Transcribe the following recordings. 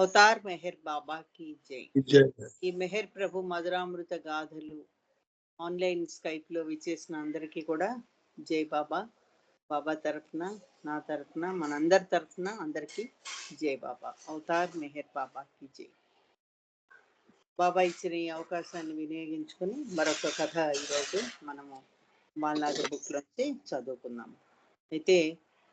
Avatar Meher బాబా की జై. ఈ మెహర్ ప్రభు మధురామృత గాథలు ఆన్లైన్ స్కైప్లో విచ్చేసిన అందరికీ కూడా జై బాబా. బాబా తరఫున నా తరఫున మనందరి తరఫున అందరికీ జై బాబా. అవతార్ మెహర్ బాబాకి జై. బాబా ఇచ్చిన ఈ అవకాశాన్ని వినియోగించుకొని మరొక కథ ఈరోజు మనము బాలనాథ బుక్ నుంచి చదువుకుందాం. అయితే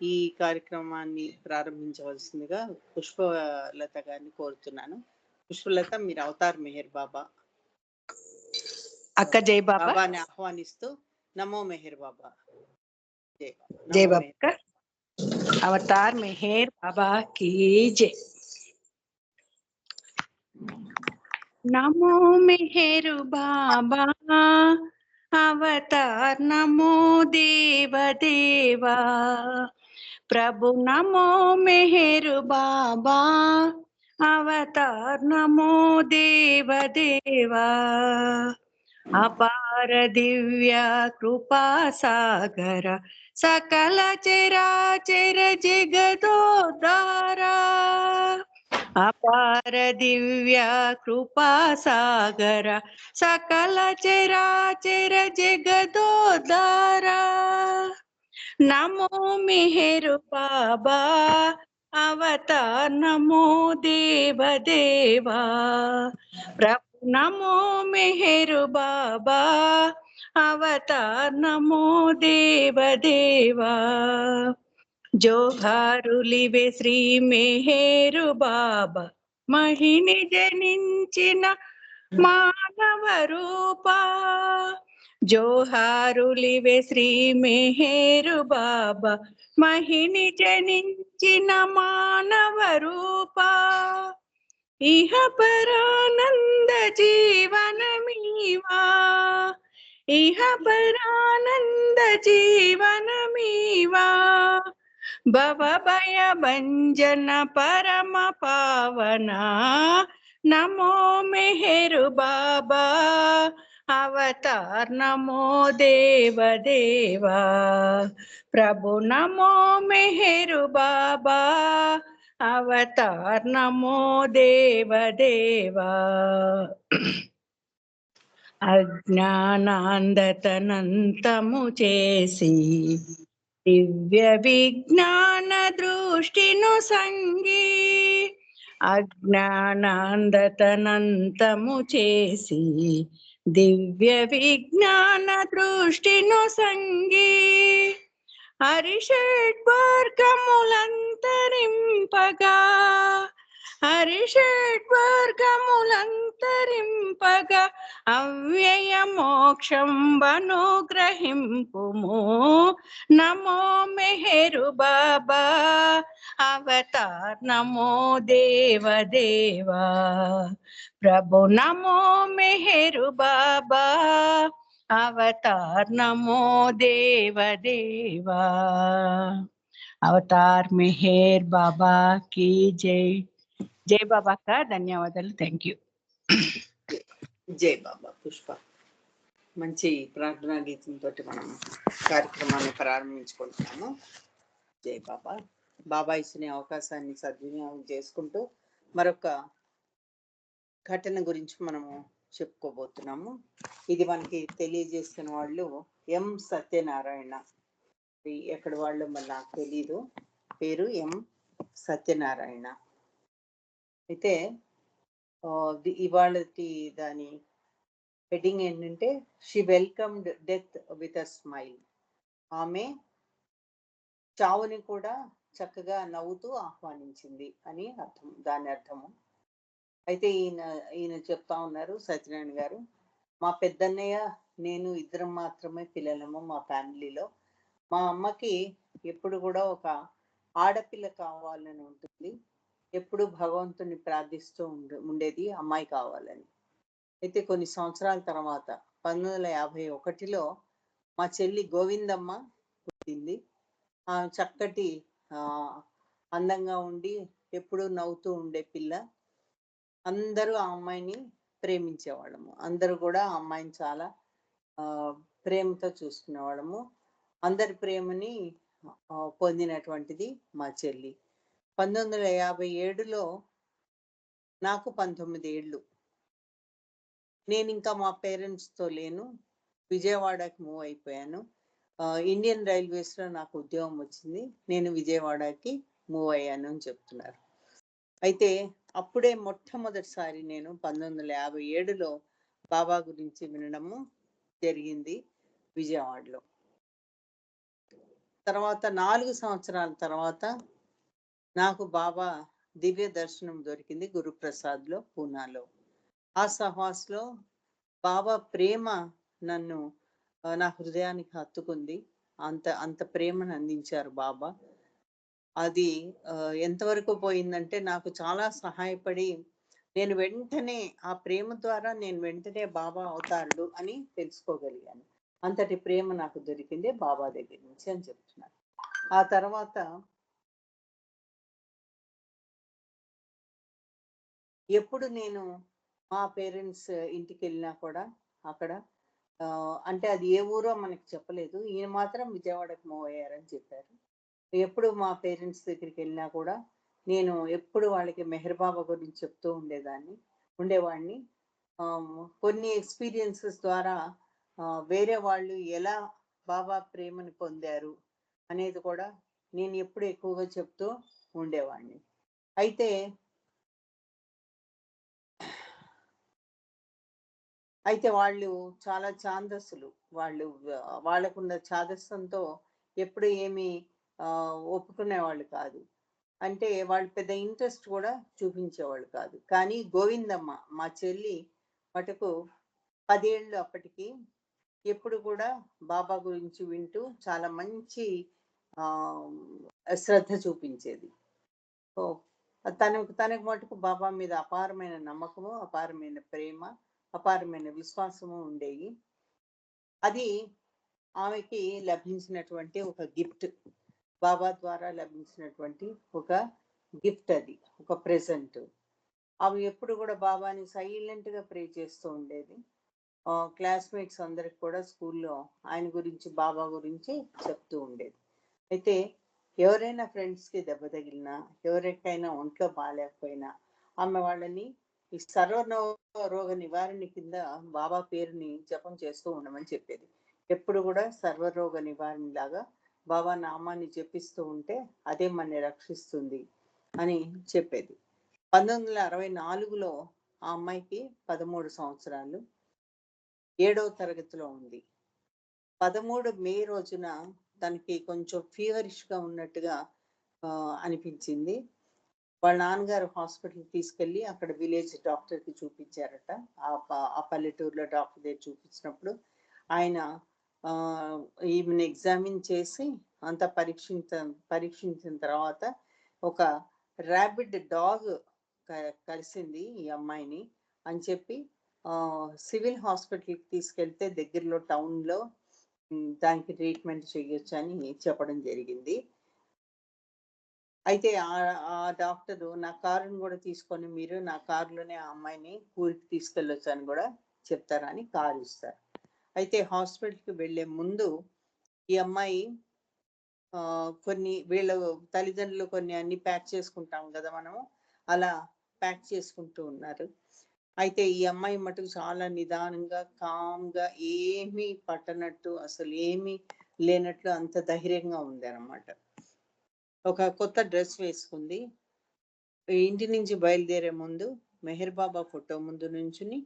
ఈ కార్యక్రమాన్ని ప్రారంభించవలసిందిగా పుష్పలత గారిని కోరుతున్నాను. పుష్పలత మీరు అవతార్ మెహర్ బాబా. అక్క జై బాబాని ఆహ్వానిస్తూ నమో మెహర్ బాబా. జై బాబా. అవతార్ మెహర్ బాబా కీ నమో మెహరు బాబా అవతార్ నమో దేవ దేవా. ప్రభు నమో మెహరు బాబా అవతార్ నమో దేవదేవా. అపార దివ్య కృపా సాగర సకల చరాచర జగదోదారా. అపార దివ్య కృపా సాగర సకల చరాచర జగదోదారా. నమో మెహరు బాబా అవతార్ నమో దేవదేవా. ప్రభు నమో మెహరు బాబా అవతార్ నమో దేవదేవా. జోహారులివే శ్రీ మెహరు బాబా మహిని జనించిన మానవ రూపా. జోహారులివే శ్రీ మెహరు బాబా మహిని జనించిన మానవ రూపా ఇహ పరానంద జీవనమీవా ఇహ పరానంద జీవనమీవా భవ భయ భంజన పరమ పావన నమో మెహరు బాబా అవతార్ నమో దేవ దేవా ప్రభు నమో మెహరు బాబా. అవతార్ నమో దేవ దేవా అజ్ఞానాందతనంతము చేసి దివ్య విజ్ఞాన దృష్టిను సంగి అజ్ఞానాందతనంతము చేసి దివ్య విజ్ఞాన దృష్టిను సంగి హరిషడ్వర్గములంతరింపగా హరిషడ్వర్గములంతరింపగా అవ్యయ మోక్షం వనుగ్రహింపుము నమో మెహరు బాబా అవతార్ నమో దేవ దేవా. ప్రభు నమో మెహరు బాబా. అవతార్ నమో దేవ దేవా. అవతార్ మెహేర్ బాబా కి జై. జై బాబా ధన్యవాదాలు. Thank you. జై బాబా పుష్ప. మంచి ప్రార్థనా గీతంతో మనం కార్యక్రమాన్ని ప్రారంభించుకుంటున్నాము. జై బాబా. బాబా ఇచ్చిన అవకాశాన్ని సద్వినియోగం చేసుకుంటూ మరొక ఘటన గురించి మనము చెప్పుకోబోతున్నాము. ఇది మనకి తెలియజేస్తున్న వాళ్ళు ఎం. సత్యనారాయణ. ఎక్కడ వాళ్ళు మరి నాకు తెలీదు. పేరు ఎం. సత్యనారాయణ. అయితే ఇవాళ ఇవాళటి దాని హెడ్డింగ్ ఏంటంటే she welcomed death with a smile ఆమె చావుని కూడా చక్కగా నవ్వుతూ ఆహ్వానించింది అని అర్థం దాని అర్థము. అయితే ఈయన ఈయన చెప్తా ఉన్నారు సత్యనారాయణ గారు మా పెద్దన్నయ్య నేను ఇద్దరం మాత్రమే పిల్లలము మా ఫ్యామిలీలో. మా అమ్మకి ఎప్పుడు కూడా ఒక ఆడపిల్ల కావాలని ఉంటుంది. ఎప్పుడు భగవంతుని ప్రార్థిస్తూ ఉండే ఉండేది అమ్మాయి కావాలని. అయితే కొన్ని సంవత్సరాల తర్వాత పంతొమ్మిది వందల యాభై ఒకటిలో మా చెల్లి గోవిందమ్మ పుట్టింది. ఆ చక్కటి అందంగా ఉండి ఎప్పుడూ నవ్వుతూ ఉండే పిల్ల. అందరూ ఆ అమ్మాయిని ప్రేమించేవాళ్ళము. అందరూ కూడా ఆ అమ్మాయిని చాలా ప్రేమతో చూసుకునేవాళ్ళము. అందరి ప్రేమని పొందినటువంటిది మా చెల్లి. పంతొమ్మిది వందల యాభై ఏడులో నాకు పంతొమ్మిది ఏళ్ళు నేను ఇంకా మా పేరెంట్స్తో లేను. విజయవాడకి మూవ్ అయిపోయాను. ఇండియన్ రైల్వేస్లో నాకు ఉద్యోగం వచ్చింది. నేను విజయవాడకి మూవ్ అయ్యాను అని చెప్తున్నారు. అయితే అప్పుడే మొట్టమొదటిసారి నేను పంతొమ్మిది వందల యాభై ఏడులో బాబా గురించి వినడము జరిగింది విజయవాడలో. తర్వాత నాలుగు సంవత్సరాల తర్వాత నాకు బాబా దివ్య దర్శనం దొరికింది గురుప్రసాద్లో పూనాలో. ఆ సహవాస్లో బాబా ప్రేమ నన్ను నా హృదయానికి హత్తుకుంది. అంత అంత ప్రేమను అందించారు బాబా. అది ఎంతవరకు పోయిందంటే నాకు చాలా సహాయపడి నేను వెంటనే ఆ ప్రేమ ద్వారా నేను వెంటనే బాబా అవుతాడు అని తెలుసుకోగలిగాను. అంతటి ప్రేమ నాకు దొరికింది బాబా దగ్గర నుంచి అని చెప్తున్నారు. ఆ తర్వాత ఎప్పుడు నేను మా పేరెంట్స్ ఇంటికి వెళ్ళినా కూడా అక్కడ అంటే అది ఏ ఊరో మనకి చెప్పలేదు. ఈయన మాత్రం విజయవాడకు మూవ్ అయ్యారని చెప్పారు. ఎప్పుడు మా పేరెంట్స్ దగ్గరికి వెళ్ళినా కూడా నేను ఎప్పుడు వాళ్ళకి మెహర్ బాబా గురించి చెప్తూ ఉండేదాన్ని ఉండేవాడిని. కొన్ని ఎక్స్పీరియన్సెస్ ద్వారా వేరే వాళ్ళు ఎలా బాబా ప్రేమని పొందారు అనేది కూడా నేను ఎప్పుడు ఎక్కువగా చెప్తూ ఉండేవాడిని. అయితే అయితే వాళ్ళు చాలా ఛాందస్సులు. వాళ్ళు వాళ్ళకున్న ఛాదస్సంతో ఎప్పుడు ఏమి ఒప్పుకునేవాళ్ళు కాదు. అంటే వాళ్ళు పెద్ద ఇంట్రెస్ట్ కూడా చూపించేవాళ్ళు కాదు. కానీ గోవిందమ్మ మా చెల్లి మటుకు పదేళ్ళు అప్పటికి ఎప్పుడు కూడా బాబా గురించి వింటూ చాలా మంచి శ్రద్ధ చూపించేది. తనకు తనకు మటుకు బాబా మీద అపారమైన నమ్మకము అపారమైన ప్రేమ అపారమైన విశ్వాసము ఉండేవి అది ఆమెకి లభించినటువంటి ఒక గిఫ్ట్. బాబా ద్వారా లభించినటువంటి ఒక గిఫ్ట్ అది ఒక ప్రెజెంట్. ఆమె ఎప్పుడు కూడా బాబాని సైలెంట్గా ప్రే చేస్తూ ఉండేది. క్లాస్మేట్స్ అందరికి కూడా స్కూల్లో ఆయన గురించి బాబా గురించి చెప్తూ ఉండేది. అయితే ఎవరైనా ఫ్రెండ్స్కి దెబ్బ తగిలినా ఎవరికైనా ఒంట్లో బాగాలేకపోయినా ఆమె వాళ్ళని ఈ సర్వనవ రోగ నివారణ కింద బాబా పేరుని జపం చేస్తూ ఉండమని చెప్పేది. ఎప్పుడు కూడా సర్వరోగ నివారణ లాగా బాబా నామాన్ని జపిస్తూ ఉంటే అదే మనని రక్షిస్తుంది అని చెప్పేది. పంతొమ్మిది వందల అరవై నాలుగులో ఆ అమ్మాయికి పదమూడు సంవత్సరాలు ఏడవ తరగతిలో ఉంది. పదమూడు మే రోజున తనకి కొంచెం ఫీవరిష్గా ఉన్నట్టుగా అనిపించింది. వాళ్ళ నాన్నగారు హాస్పిటల్ తీసుకెళ్ళి అక్కడ విలేజ్ డాక్టర్కి చూపించారట. ఆ ప- ఆ పల్లెటూరులో డాక్టర్ దగ్గర చూపించినప్పుడు ఆయన ఈమెను ఎగ్జామిన్ చేసి అంత పరీక్షించ పరీక్షించిన తర్వాత ఒక ర్యాబిడ్ డాగ్ కలిసింది ఈ అమ్మాయిని అని చెప్పి సివిల్ హాస్పిటల్కి తీసుకెళ్తే దగ్గరలో టౌన్లో దానికి ట్రీట్మెంట్ చేయొచ్చు అని చెప్పడం జరిగింది. అయితే ఆ డాక్టర్ నా కారుని కూడా తీసుకొని మీరు నా కారులోనే ఆ అమ్మాయిని ఊరికి తీసుకెళ్ళొచ్చు అని కూడా చెప్తారని కారు ఇస్తారు. అయితే హాస్పిటల్కి వెళ్ళే ముందు ఈ అమ్మాయి కొన్ని వీళ్ళ తల్లిదండ్రులు కొన్ని అన్ని ప్యాక్ చేసుకుంటాం కదా మనము అలా ప్యాక్ చేసుకుంటూ ఉన్నారు. అయితే ఈ అమ్మాయి మటుకు చాలా నిదానంగా కామ్గా ఏమీ పట్టనట్టు అసలు ఏమీ లేనట్లు అంత ధైర్యంగా ఉంది అనమాట ఒక కొత్త డ్రెస్ వేసుకుంది. ఇంటి నుంచి బయలుదేరే ముందు మెహర్ బాబా ఫోటో ముందు నుంచుని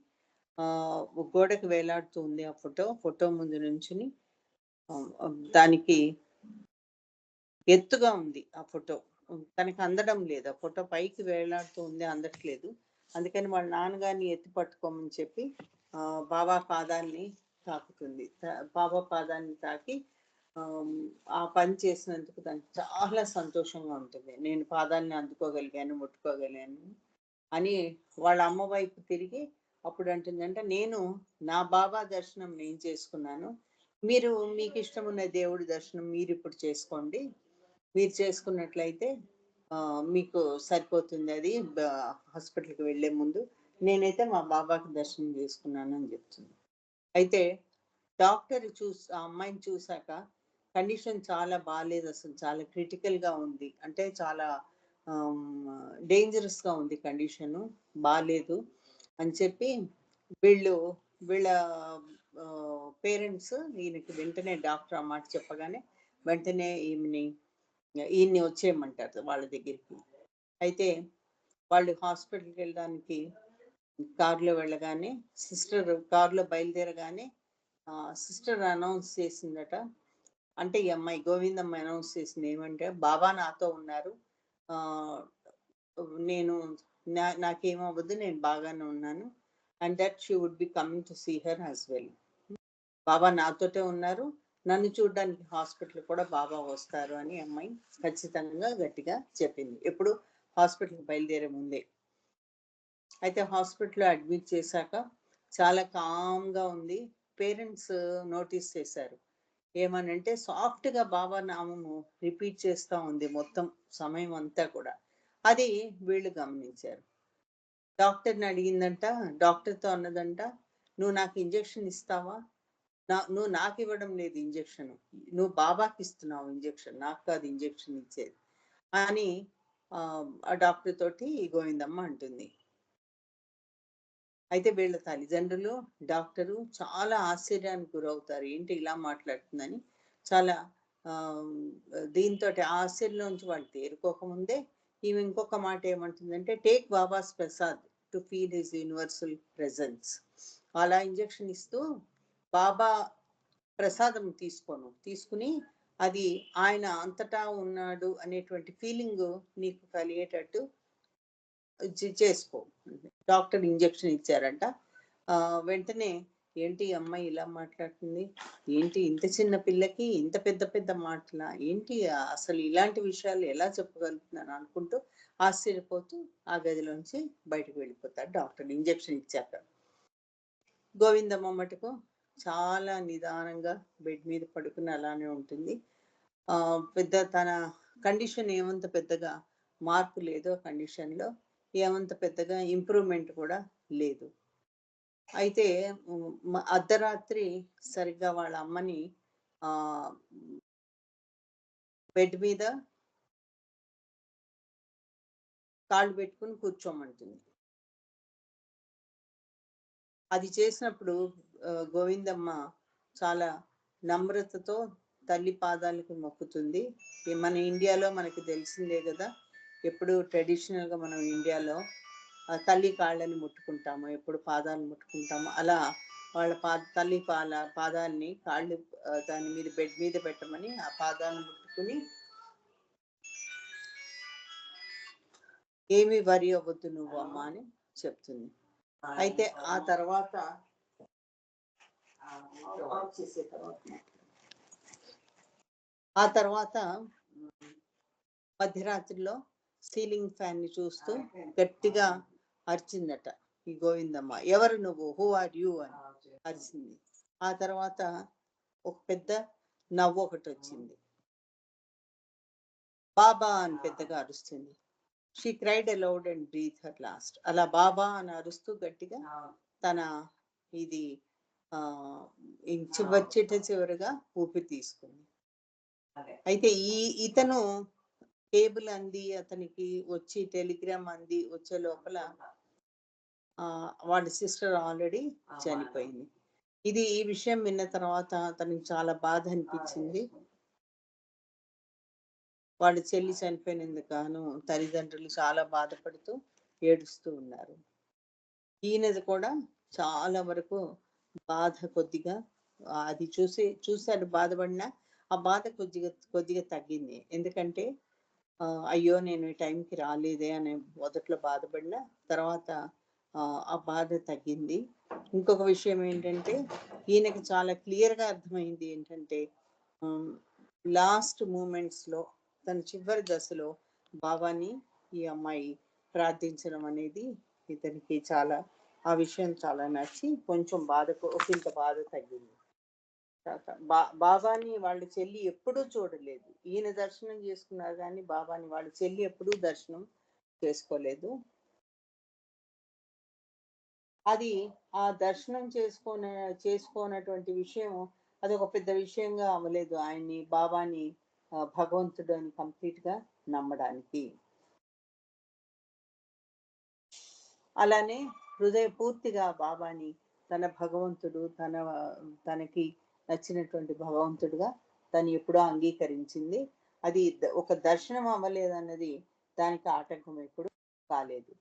గోడకు వేలాడుతూ ఉంది ఆ ఫోటో ఫోటో ముందు నుంచుని దానికి ఎత్తుగా ఉంది ఆ ఫోటో. తనకి అందడం లేదు. ఆ ఫోటో పైకి వేలాడుతూ ఉంది అందట్లేదు. అందుకని వాళ్ళ నాన్నగారిని ఎత్తి పట్టుకోమని చెప్పి బాబా పాదాన్ని తాకుతుంది. బాబా పాదాన్ని తాకి ఆ పని చేసినందుకు దానికి చాలా సంతోషంగా ఉంటుంది. నేను పాదాలని అందుకోగలిగాను ముట్టుకోగలిగాను అని వాళ్ళ అమ్మ వైపు తిరిగి అప్పుడు అంటుందంటే నేను నా బాబా దర్శనం నేను చేసుకున్నాను. మీరు మీకు ఇష్టం ఉన్న దేవుడి దర్శనం మీరు ఇప్పుడు చేసుకోండి. మీరు చేసుకున్నట్లయితే మీకు సరిపోతుంది అది. హాస్పిటల్కి వెళ్ళే ముందు నేనైతే మా బాబాకి దర్శనం చేసుకున్నాను అని చెప్తుంది. అయితే డాక్టర్ చూసి ఆ అమ్మాయిని చూసాక కండిషన్ చాలా బాగాలేదు అసలు. చాలా క్రిటికల్గా ఉంది. అంటే చాలా డేంజరస్గా ఉంది కండిషను. బాగాలేదు అని చెప్పి వీళ్ళు వీళ్ళ పేరెంట్స్ ఈయనకి వెంటనే డాక్టర్ ఆ మాట చెప్పగానే వెంటనే ఈమెని ఈయన్ని వచ్చేయమంటారు వాళ్ళ దగ్గరికి. అయితే వాళ్ళు హాస్పిటల్కి వెళ్ళడానికి కారులో వెళ్ళగానే సిస్టర్ కారులో బయలుదేరగానే సిస్టర్ అనౌన్స్ చేసిందట అంటే ఈ అమ్మాయి గోవిందమ్మ అనౌన్స్ చేసింది ఏమంటే బాబా నాతో ఉన్నారు. నేను నా నాకేమవ్వద్దు నేను బాగానే ఉన్నాను. And that she would be coming to see her as well. Baba నాతోటే ఉన్నారు. నన్ను చూడడానికి హాస్పిటల్ కూడా బాబా వస్తారు అని అమ్మాయి ఖచ్చితంగా గట్టిగా చెప్పింది. ఎప్పుడు హాస్పిటల్కి బయలుదేరే ముందే. అయితే హాస్పిటల్లో అడ్మిట్ చేశాక చాలా కామ్గా ఉంది. పేరెంట్స్ నోటీస్ చేశారు. ఏమనంటే సాఫ్ట్గా బాబా నామము రిపీట్ చేస్తూ ఉంది మొత్తం సమయం అంతా కూడా. అది వీళ్ళు గమనించారు. డాక్టర్ని అడిగిందంట డాక్టర్తో అన్నదంట నువ్వు నాకు ఇంజెక్షన్ ఇస్తావా? నా నువ్వు నాకు ఇవ్వడం లేదు ఇంజెక్షన్. నువ్వు బాబాకి ఇస్తున్నావు ఇంజెక్షన్ నాకు కాదు ఇంజెక్షన్ ఇచ్చేది. అని ఆ డాక్టర్ తోటి గోవిందమ్మ అంటుంది. అయితే వీళ్ళ తల్లిదండ్రులు డాక్టరు చాలా ఆశ్చర్యానికి గురవుతారు. ఏంటి ఇలా మాట్లాడుతుందని? చాలా దీంతో ఆశ్చర్యంలోంచి వాళ్ళు తేరుకోకముందే ఈమె ఇంకొక మాట ఏమంటుందంటే take Baba's prasad to feel his universal presence అలా ఇంజెక్షన్ ఇస్తూ బాబా ప్రసాదం తీసుకోను. తీసుకుని అది ఆయన అంతటా ఉన్నాడు అనేటువంటి ఫీలింగ్ నీకు కలిగేటట్టు చేసుకో. డాక్టర్ ఇంజెక్షన్ ఇచ్చారంట. వెంటనే ఏంటి అమ్మాయి ఇలా మాట్లాడుతుంది? ఏంటి ఇంత చిన్న పిల్లకి ఇంత పెద్ద పెద్ద మాటలా? ఏంటి అసలు ఇలాంటి విషయాలు ఎలా చెప్పగలుగుతున్నాను అనుకుంటూ ఆశ్చర్యపోతూ ఆ గదిలోంచి బయటకు వెళ్ళిపోతాడు డాక్టర్. ఇంజెక్షన్ ఇచ్చాక. గోవిందమ్మ మటుకు చాలా నిదానంగా బెడ్ మీద పడుకుని అలానే ఉంటుంది. ఆ పెద్ద తన కండిషన్ ఏమంత పెద్దగా మార్పు లేదు కండిషన్లో ఏమంత పెద్దగా ఇంప్రూవ్మెంట్ కూడా లేదు. అయితే అర్ధరాత్రి సరిగ్గా వాళ్ళ అమ్మని ఆ బెడ్ మీద కాళ్ళు పెట్టుకుని కూర్చోమంటుంది. అది చేసినప్పుడు గోవిందమ్మ చాలా నమ్రతతో తల్లి పాదాలకు మొక్కుతుంది. మన ఇండియాలో మనకి తెలిసిందే కదా ఎప్పుడు ట్రెడిషనల్గా మనం ఇండియాలో ఆ, తల్లి కాళ్ళని ముట్టుకుంటాము ఎప్పుడు పాదాలు ముట్టుకుంటాము. అలా వాళ్ళ పా తల్లి పాల పాదాలని కాళ్ళు దాని మీద బెడ్ మీద పెట్టమని ఆ పాదాలను ముట్టుకుని ఏమి వరి అవ్వద్దు నువ్వు అమ్మ అని చెప్తుంది. అయితే ఆ తర్వాత చేసే తర్వాత ఆ తర్వాత మధ్యరాత్రిలో సీలింగ్ ఫ్యాన్ని చూస్తూ గట్టిగా అరిచిందట ఈ గోవిందమ్మ. ఎవరు నువ్వు? హూ ఆర్ యూ అని అరిచింది. ఆ తర్వాత ఒక పెద్ద నవ్వు ఒకటి వచ్చింది. బాబా అని పెద్దగా అరుస్తుంది. She cried aloud and breathe her last అలా బాబా అని అరుస్తూ గట్టిగా తన ఇది ఆ చివరిగా ఊపిరి తీసుకుంది. అయితే ఈ ఇతను కేబుల్ అంది అతనికి వచ్చి టెలిగ్రామ్ అంది వచ్చే లోపల ఆ వాళ్ళ సిస్టర్ ఆల్రెడీ చనిపోయింది. ఇది ఈ విషయం విన్న తర్వాత అతనికి చాలా బాధ అనిపించింది. వాళ్ళ చెల్లి చనిపోయినందుకు గాను తల్లిదండ్రులు చాలా బాధపడుతూ ఏడుస్తూ ఉన్నారు. ఈయనది కూడా చాలా వరకు బాధ కొద్దిగా అది చూసి చూశాడు బాధపడినా ఆ బాధ కొద్దిగా కొద్దిగా తగ్గింది. ఎందుకంటే అయ్యో! నేను ఈ టైంకి రాలేదే అనే మొదట్లో బాధపడిన తర్వాత ఆ, ఆ బాధ తగ్గింది. ఇంకొక విషయం ఏంటంటే ఈయనకి చాలా క్లియర్గా అర్థమైంది ఏంటంటే లాస్ట్ మూమెంట్స్లో తన చివరి దశలో బాబాని ఈ అమ్మాయి ప్రార్థించడం అనేది ఇతనికి చాలా ఆ విషయం చాలా నచ్చి కొంచెం బాధకు ఒకంత బాధ తగ్గింది. బా బాబాని వాళ్ళ చెల్లి ఎప్పుడూ చూడలేదు. ఈయన దర్శనం చేసుకున్నారు కానీ బాబాని వాళ్ళ చెల్లి ఎప్పుడూ దర్శనం చేసుకోలేదు. అది ఆ దర్శనం చేసుకున్న చేసుకోనటువంటి విషయం అది ఒక పెద్ద విషయంగా అవ్వలేదు ఆయన్ని బాబాని భగవంతుడు అని కంప్లీట్గా నమ్మడానికి. అలానే హృదయపూర్తిగా బాబాని తన భగవంతుడు తన తనకి నచ్చినటువంటి భగవంతుడుగా తను ఎప్పుడో అంగీకరించింది. అది ఒక దర్శనం అవ్వలేదన్నది దానికి ఆటంకం ఎప్పుడు కాలేదు.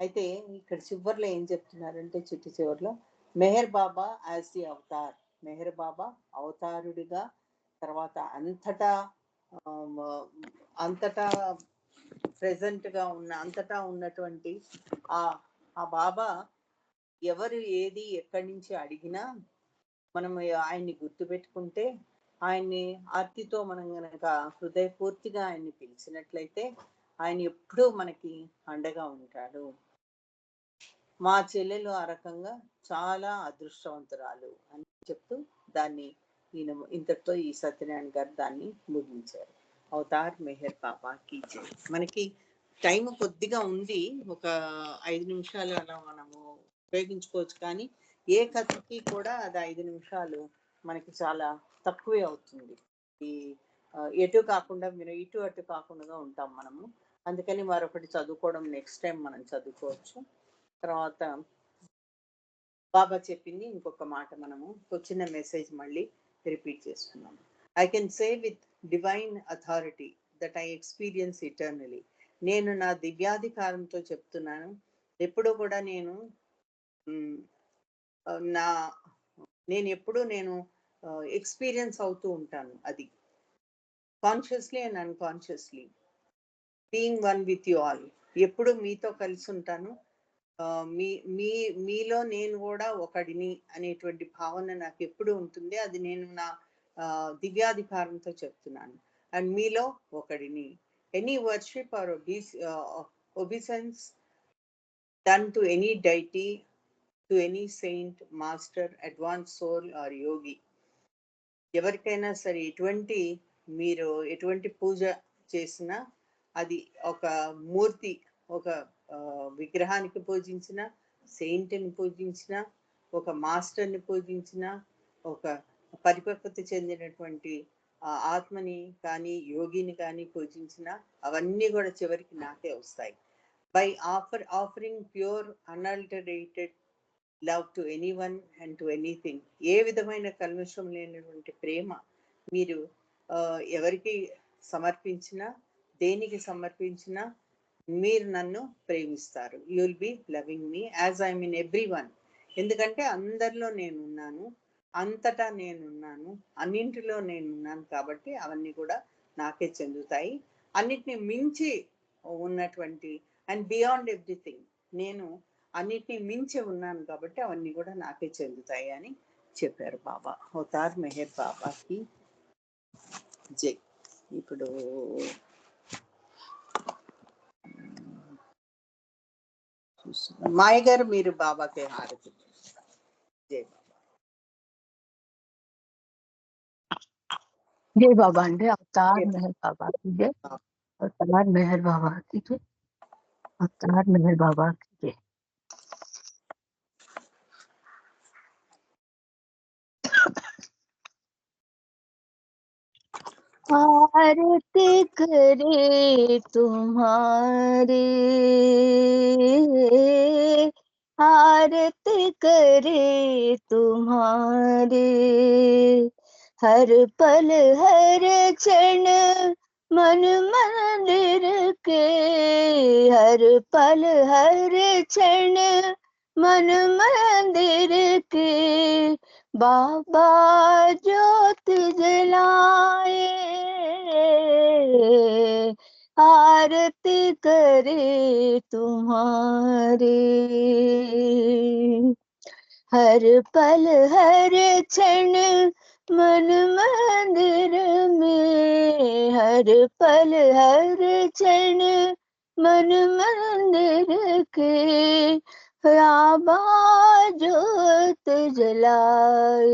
అయితే ఇక్కడ చివరిలో ఏం చెప్తున్నారంటే చిట్టి చివర్లో Meher Baba as the avatar. Meher Baba అవతారుడిగా తర్వాత అంతటా అంతటా ప్రెసెంట్గా ఉన్న అంతటా ఉన్నటువంటి ఆ ఆ బాబా ఎవరు ఏది ఎక్కడి నుంచి అడిగినా మనం ఆయన్ని గుర్తుపెట్టుకుంటే ఆయన్ని ఆర్తితో మనం గనక హృదయపూర్తిగా ఆయన్ని పిలిచినట్లయితే ఆయన ఎప్పుడూ మనకి అండగా ఉంటాడు. మా చెల్లెలు ఆ రకంగా చాలా అదృష్టవంతురాలు అని చెప్తూ దాన్ని ఈయన ఇంతటితో ఈ సత్యనారాయణ గారు దాన్ని ముగించారు. అవతార్ మెహర్ బాబాకి జై. మనకి టైం కొద్దిగా ఉంది. ఒక ఐదు నిమిషాలు అలా మనము ఉపయోగించుకోవచ్చు కానీ ఏ కథకి కూడా అది ఐదు నిమిషాలు మనకి చాలా తక్కువే అవుతుంది. ఈ ఎటు కాకుండా మీరు ఇటు అటు కాకుండా ఉంటాం మనము. అందుకని మరొకటి చదువుకోవడం నెక్స్ట్ టైం మనం చదువుకోవచ్చు. తర్వాత బాబా చెప్పింది ఇంకొక మాట మనము వచ్చిన చిన్న మెసేజ్ మళ్ళీ రిపీట్ చేసుకున్నాము I can say with divine authority that I experience eternally నేను నా దివ్యాధికారంతో చెప్తున్నాను. ఎప్పుడూ కూడా నేను నా నేను ఎప్పుడూ నేను ఎక్స్పీరియన్స్ అవుతూ ఉంటాను అది. Consciously and unconsciously. Being one with you all. ఎప్పుడు మీతో కలిసి ఉంటాను. మీ మీ మీలో నేను కూడా ఒకడిని అనేటువంటి భావన నాకు ఎప్పుడు ఉంటుంది. అది నేను నా దివ్యాధికారంతో చెప్తున్నాను. అండ్ మీలో ఒకడిని. Any worship or obeisance done to any deity to any saint master advance soul or yogi. ఎవరికైనా సరే ఎటువంటి మీరు ఎటువంటి పూజ చేసినా అది ఒక మూర్తి ఒక విగ్రహానికి పూజించిన సెయింట్ని పూజించిన ఒక మాస్టర్ని పూజించిన ఒక పరిపక్వత చెందినటువంటి ఆ ఆత్మని కానీ యోగిని కానీ పూజించిన అవన్నీ కూడా చివరికి నాకే వస్తాయి. By offer offering pure unadulterated love to any one and to anything ఏ విధమైన కల్మషం లేనటువంటి ప్రేమ మీరు ఎవరికి సమర్పించినా దేనికి సమర్పించినా మీరు నన్ను ప్రేమిస్తారు. You will be loving me as I mean every one ఎందుకంటే అందరిలో నేనున్నాను అంతటా నేనున్నాను అన్నింటిలో నేనున్నాను కాబట్టి అవన్నీ కూడా నాకే చెందుతాయి. అన్నిటిని మించి ఉన్నటువంటి అండ్ బియాండ్ ఎవ్రీథింగ్ నేను అన్నిటినీ మించి ఉన్నాను కాబట్టి అవన్నీ కూడా నాకే చెందుతాయి అని చెప్పారు బాబా అవతార్ మెహర్ బాబాకి జై ఇప్పుడు మాయ గారు మీరు బాబాకి హారతి జై బాబా జై బాబా అండి అవతార్ మెహర్ బాబా జై అవతార్ మెహర్ బాబా జై అవతార్ మెహర్ బాబా జై आरती करे तुम्हारे। आरती करे तुम्हारे। हर पल, हर क्षण मन मंदिर के। हर पल, हर क्षण मन मंदिर के। बाबा ज्योत जलाए, आरती करे तुम्हारे। हर पल, हर क्षण मन मंदिर में, हर पल, हर क्षण मन मंदिर के राबा ज्योत जलाए।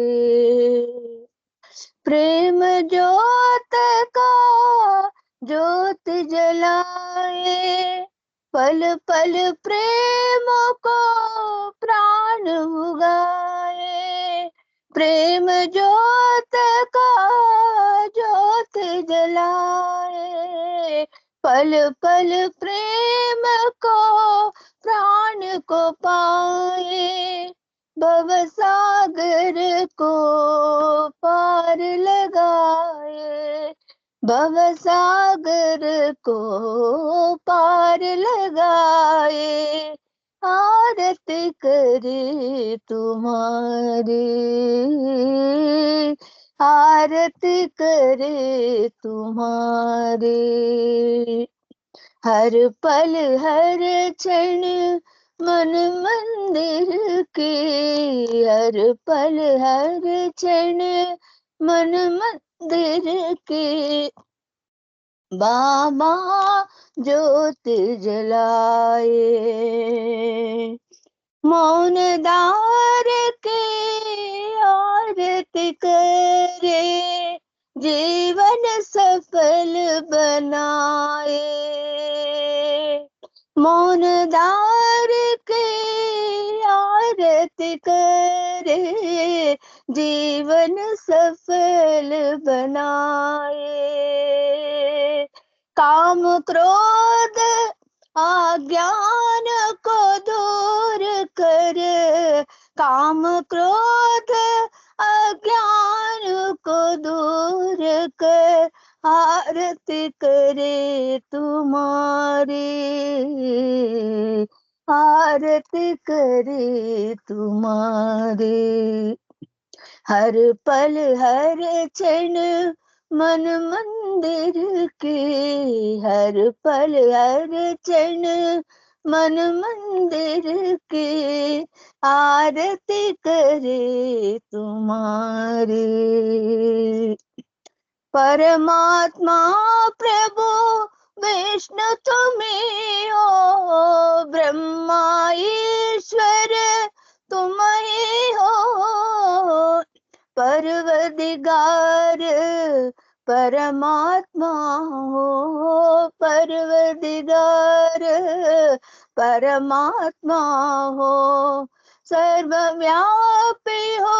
प्रेम ज्योत का ज्योत जलाए। पल पल प्रेम को प्राण उगाए। प्रेम ज्योत का ज्योत जलाए। पल पल प्रेम को प्राण को पाए, भव सागर को पार लगाए, भव सागर को पार लगाए, आरत करे तुम्हारी, आरत करे तुम्हारे। हर पल, हर क्षण, मन मंदिर के हर पल, हर क्षण, मन मंदिर के। बाबा ज्योत जलाए, मौन दार के आरती करे। जीवन सफल बनाए। मौन दार के आरती करे, जीवन सफल बनाए। काम क्रोध, अज्ञान को दूर कर। काम क्रोध अज्ञान को दूर कर, आरती करे तुम्हारी। आरती करे तुम्हारी। हर पल, हर क्षण मन मंदिर के, हर पल, हर क्षण मन मंदिर के आरती करे तुम्हारी। परमात्मा, प्रभु, विष्णु तुम्हें हो ब्रह्मा, ईश्वर तुम ही हो परवदिगार परमात्मा हो परवदिगार परमात्मा हो, सर्वव्यापी हो,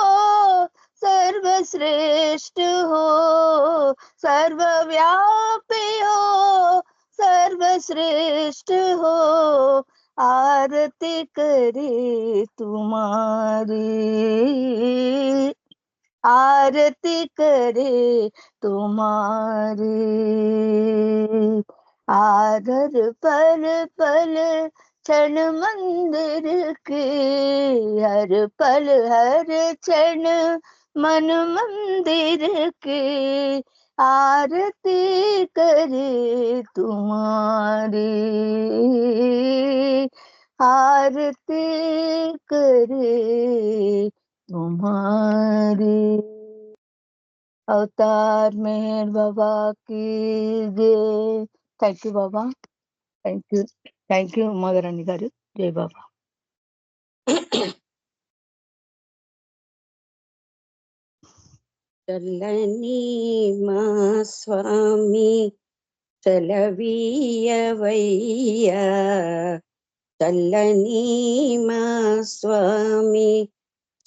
सर्वश्रेष्ठ हो। सर्वव्यापी हो, सर्वश्रेष्ठ हो, आरती करे तुम्हारी। आरती करे तुम्हारी। आदर पल पल क्षण मंदिर के। हर पल, हर क्षण मन मंदिर के। आरती करे तुम्हारी। आरती करे तुम्हारी अवतार मेहर बाबा की जय thank you Baba thank you thank you Madarani గారు జై బాబా చల్లని మా స్వామి చలవీయవయ్యా చల్లని మా స్వామి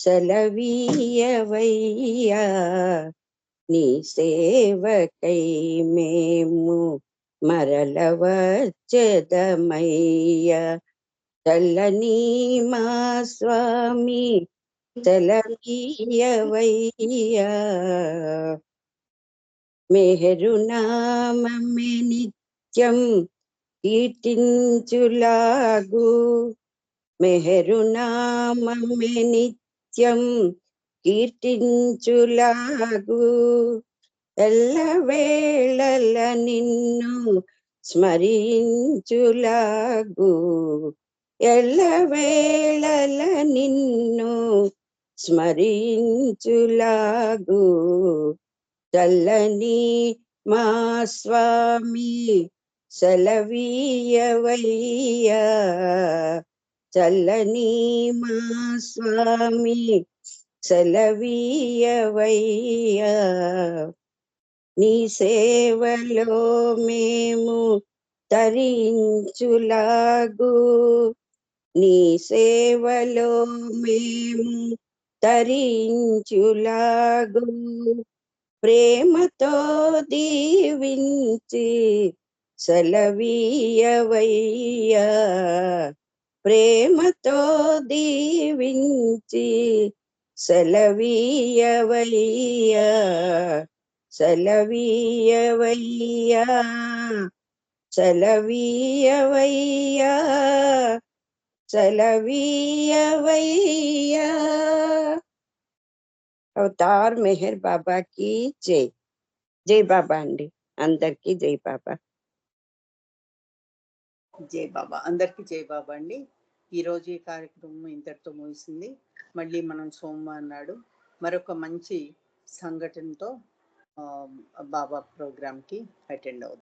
చలవీయవయ్యా నీ సేవకై మేము మరలవచ్చదమయ్యా చల్లని మా స్వామి చలవీయవయ్యా. మెహరునామే నిత్యం కీర్తించులాగు. మెహరునామే నిత్యం నిత్యం కీర్తించులాగు. ఎల్లవేళల నిన్ను స్మరించులాగు. ఎల్లవేళల నిన్ను స్మరించులాగు. చల్లని మా స్వామి సెలవీయవయ్యా. చల్లని మా స్వామి సెలవీయవయ్యా. నీ సేవలో మేము తరించులాగు. నీ సేవలో మేము తరించులాగు. ప్రేమతో దీవించి సెలవీయవయ్యా. ప్రేమతో దీవించి సెలవీయవయ్యా సెలవీయవయ్యా సెలవీయవయ్యా సెలవీయవయ్యా. అవతార్ మెహర్ బాబాకి జై. జై బాబా అండి. అందరికీ జై బాబా. జై బాబా. అందరికీ జై బాబా అండి. ఈరోజు ఈ కార్యక్రమం ఇంతటితో ముగిసింది. మళ్ళీ మనం సోమవారం నాడు మరొక మంచి సంఘటనతో ఆ, బాబా ప్రోగ్రామ్కి అటెండ్ అవుతాం